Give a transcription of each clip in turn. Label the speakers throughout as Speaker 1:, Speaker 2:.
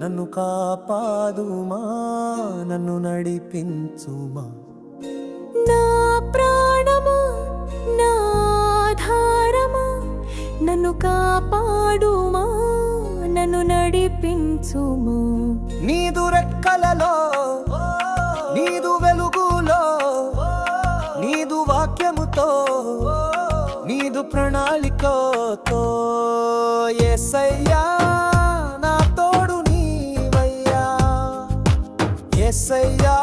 Speaker 1: నన్ను కాపాడుమా నన్ను నడిపించుమా.
Speaker 2: నా ప్రాణమా నా ఆధారమా నన్ను కాపాడుమా నన్ను నడిపించుమా.
Speaker 1: నీదు రెక్కలలో నీదు వెలుగులో నీదు వాక్యముతో నీదు ప్రణాళికతో ఎస్సయ్యా ఎస్సయ్యా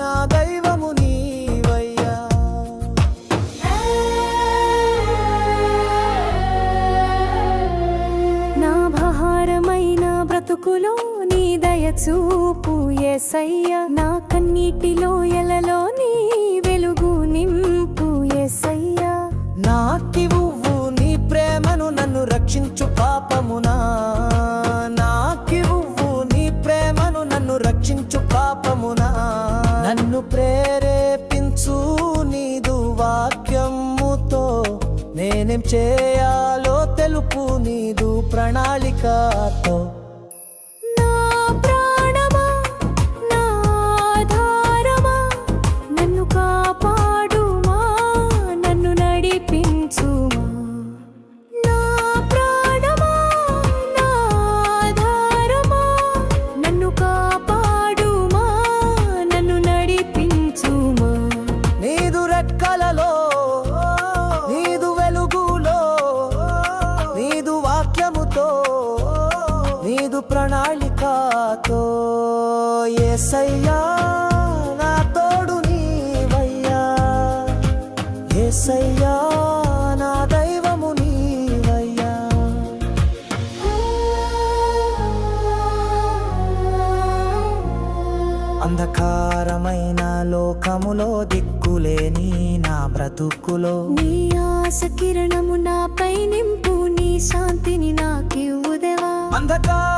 Speaker 1: నా దైవము నీవయ్యా.
Speaker 2: నా భారమైన బ్రతుకులో నీ దయ చూపు ఎసయ్య నా కన్నీటిలో ఎలలో నీ వెలుగు నింపు ఎసయ్య
Speaker 1: నాకివ్వు నీ ప్రేమను నన్ను రక్షించు పాపమునా. నేనేం చేయాలో తెలుపు నీదు ప్రణాళికతో. ప్రణాళికతో ఏసయ్యా నా తోడు నీవయ్యా. ఏసయ్యా నా దైవము నీవయ్యా. అంధకారమైన లోకములో దిక్కులేని నా బ్రతుకులో.
Speaker 2: నీ ఆశ కిరణము నాపై నింపు నీ శాంతిని నాకివ్వుదెవా?
Speaker 1: అంధకారమైన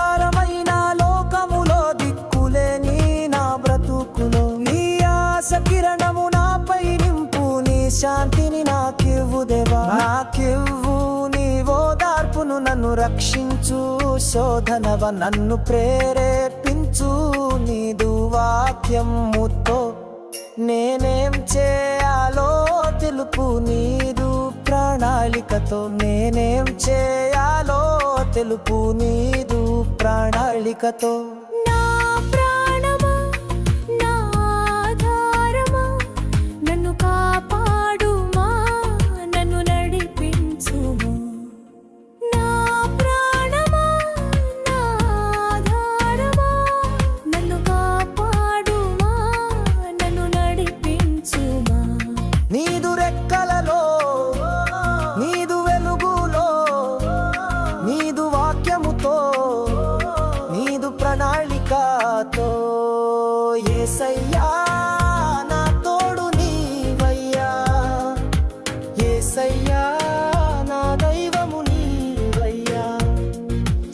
Speaker 1: శాంతిని నాకివ్వు దేవా. నాకివ్వు నీవో దార్పును నన్ను రక్షించు. శోధనవ నన్ను ప్రేరేపించు. నీదు వాక్యముతో నేనేం చేయాలో తెలుపు నీదు ప్రణాళికతో నేనేం చేయాలో తెలుపు నీదు ప్రణాళికతో.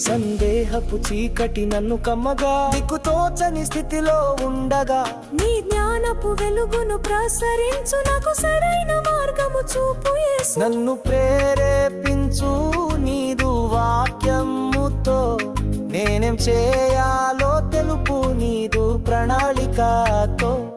Speaker 1: సందేహపు చీకటి నన్ను కమ్మగా దిక్కుతోచని స్థితిలో ఉండగా.
Speaker 2: నీ జ్ఞానపు వెలుగును ప్రసరించు నాకు సరైన మార్గము చూపు
Speaker 1: నన్ను ప్రేరేపించు నీదు వాక్యముతో. నేనేం చేయాలో తెలుపు నీదు ప్రణాళికతో.